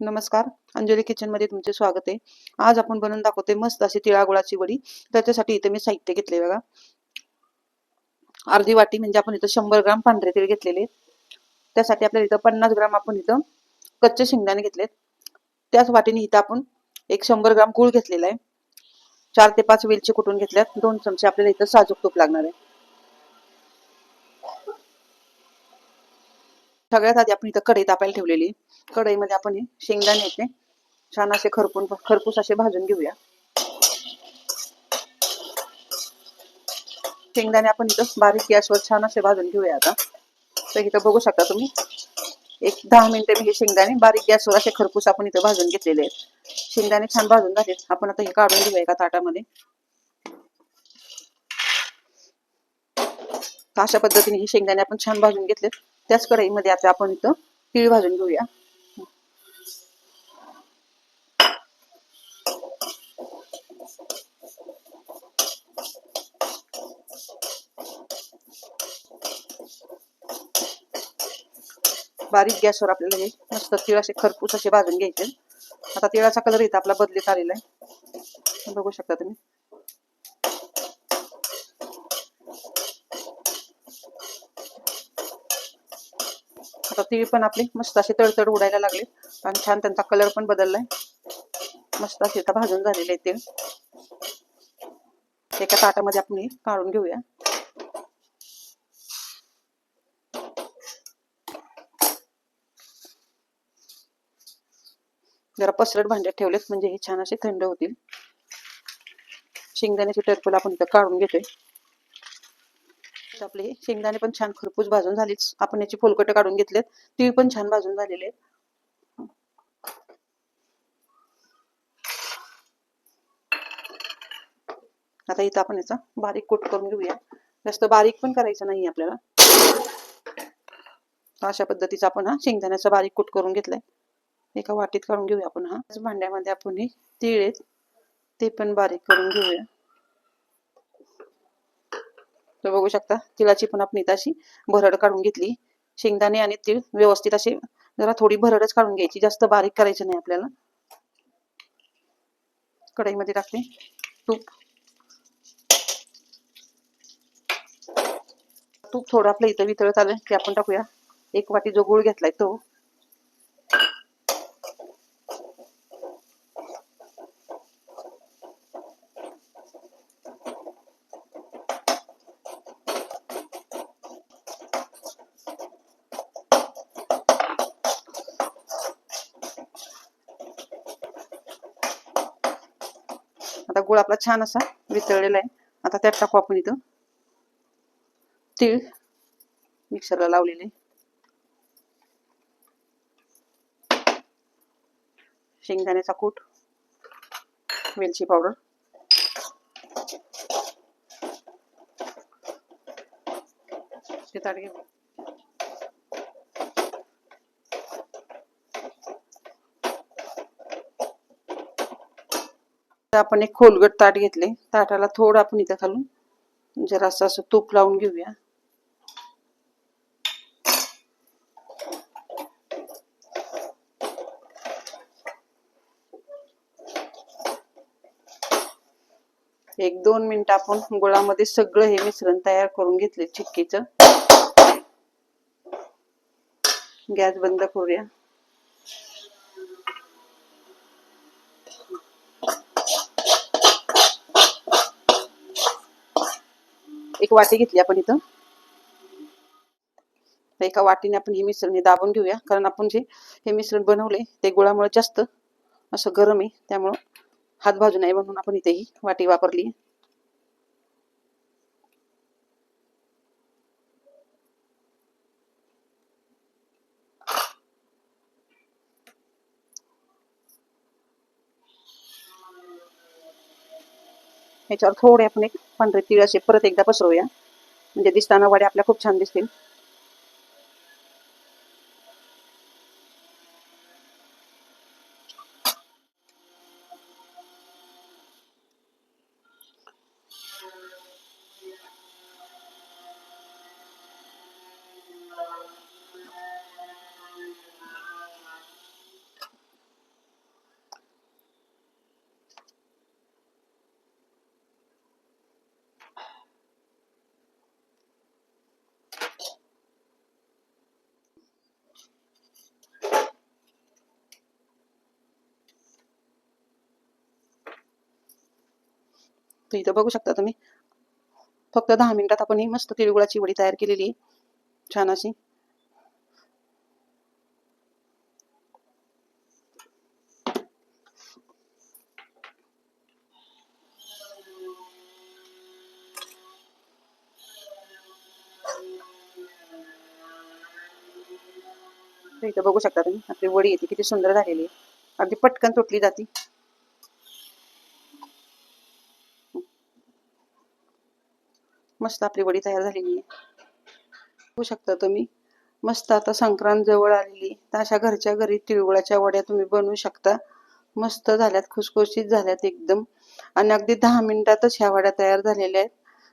नमस्कार अंजली किचनमध्ये तुमचे स्वागत आहे. आज आपण बनवून दाखवते मस्त अशी तिळागुळाची वडी. त्याच्यासाठी इथे मी साहित्य घेतले बघा. अर्धी वाटी म्हणजे आपण इथं शंभर ग्राम पांढरे तेल घेतलेले त्यासाठी आपल्याला इथं पन्नास ग्राम आपण इथं कच्चे शेंगदाणे घेतलेत. त्याच वाटीने इथं आपण एक शंभर ग्राम गूळ घेतलेला आहे. चार ते पाच वेलची कुटून घेतल्यात? दोन चमचे आपल्याला इथं साजूक तूप लागणार आहे. सगळ्यात आधी आपण इथं कढई तापायला ठेवलेली कढईमध्ये आपण शेंगदाणे येते. छान असे खरपून खरपूस असे भाजून घेऊया. शेंगदाणे आपण इथं बारीक गॅसवर छान असे भाजून घेऊया आता. तर इथं बघू शकता तुम्ही एक दहा मिनिटे मी हे शेंगदाणे बारीक गॅसवर असे खरपूस आपण इथं भाजून घेतलेले आहेत. शेंगदाणे छान भाजून झालेत. आपण आता हे काढून घेऊया एका ताटामध्ये. अशा पद्धतीने हे शेंगदाणे आपण छान भाजून घेतलेत. त्याच कढईमध्ये आता आपण इथं तीळ भाजून घेऊया. बारीक गॅसवर आपल्याला हे मस्त तिळाचे असे खरपूस असे भाजून घ्यायचे. आता तिळाचा कलर इथं आपला बदलीत आलेला आहे. बघू शकता तुम्ही. आता तीळ पण आपले मस्त असे तडतड उडायला लागले. आणि छान त्यांचा कलर पण बदललाय. मस्त असे आता भाजून झालेले आहे तीळ. एका ताटामध्ये आपण हे काढून घेऊया. जरा पसरट भांड्यात ठेवलेत म्हणजे हे छान असे थंड होतील. शेंगदाण्याची टरफल आपण इथं काढून घेतोय. आपले शेंगदाणे पण छान खरपूस भाजून झालीच आपण याची फोलकट काढून घेतलेत. ती पण छान भाजून झालेले आहेत. आता इथं आपण याचा बारीक कुट करून घेऊया. जास्त बारीक पण करायचं नाही आपल्याला. अशा पद्धतीचा आपण हा शेंगदाण्याचा बारीक कुट करून घेतलाय. एका वाटीत काढून घेऊया आपण हा. भांड्यामध्ये आपण हे तीळ आहेत ते पण बारीक करून घेऊया. तर बघू शकता तिळाची पण आपण इथं अशी भरड काढून घेतली. शेंगदाणे आणि तीळ व्यवस्थित असे जरा थोडी भरडच काढून घ्यायची जास्त बारीक करायचं नाही आपल्याला. कढईमध्ये टाकते तूप. तूप थोडं आपलं इथं वितळत आलं की आपण टाकूया. एक वाटी जो गुळ घेतलाय तो. आता गुळ आपला छान असा वितळलेला आहे. आता त्यात टाकू आपण इथं. तीळ मिक्सरला लावलेले. शेंगदाण्याचा कूट. वेलची पावडर. ते ताट घेऊ. तर आपण एक खोलगट ताट घेतले. ताटाला थोडं आपण इथं घालून जरासं असं तूप लावून घेऊया. एक दोन मिनिट आपण गुळामध्ये सगळं हे मिश्रण तयार करून घेतले चिक्कीचं गॅस बंद करूया. एक वाटी घेतली आपण इथं. एका वाटीने आपण हे मिश्रण दाबून घेऊया. कारण आपण जे हे मिश्रण बनवले ते गुळामुळे जास्त असं गरम आहे त्यामुळं हात भाजू नये म्हणून आपण इथे ही वाटी वापरली ह्याच्यावर थोडे आपण एक पांढरे तीळ असे परत एकदा पसरवूया. म्हणजे दिसताना वड्या आपल्या खूप छान दिसतील. तर इथं बघू शकता तुम्ही. फक्त दहा मिनिटात आपण ही मस्त तिळगुळाची वडी तयार केलेली आहे. छान अशी. इथं बघू शकता तुम्ही आपली वडी येते किती सुंदर झालेली आहे. अगदी पटकन तुटली जाते. मस्त आपली वडी तयार झालेली आहे. बघू शकता तुम्ही. मस्त आता संक्रांत जवळ आलेली. तर अशा घरच्या घरी तिळगुळाच्या वड्या तुम्ही बनवू शकता. मस्त झाल्यात खुसखुशीत झाल्यात एकदम. आणि अगदी दहा मिनिटातच ह्या वड्या तयार झालेल्या आहेत.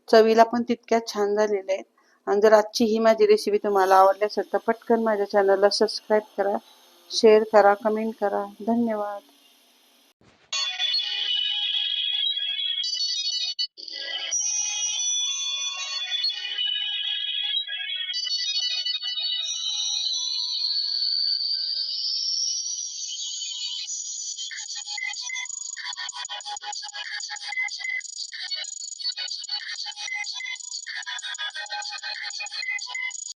चवीला पण तितक्याच छान झालेल्या आहेत. आणि जर आजची ही माझी रेसिपी तुम्हाला आवडली असेल तर पटकन माझ्या चॅनलला सबस्क्राईब करा शेअर करा कमेंट करा. धन्यवाद. Thank you.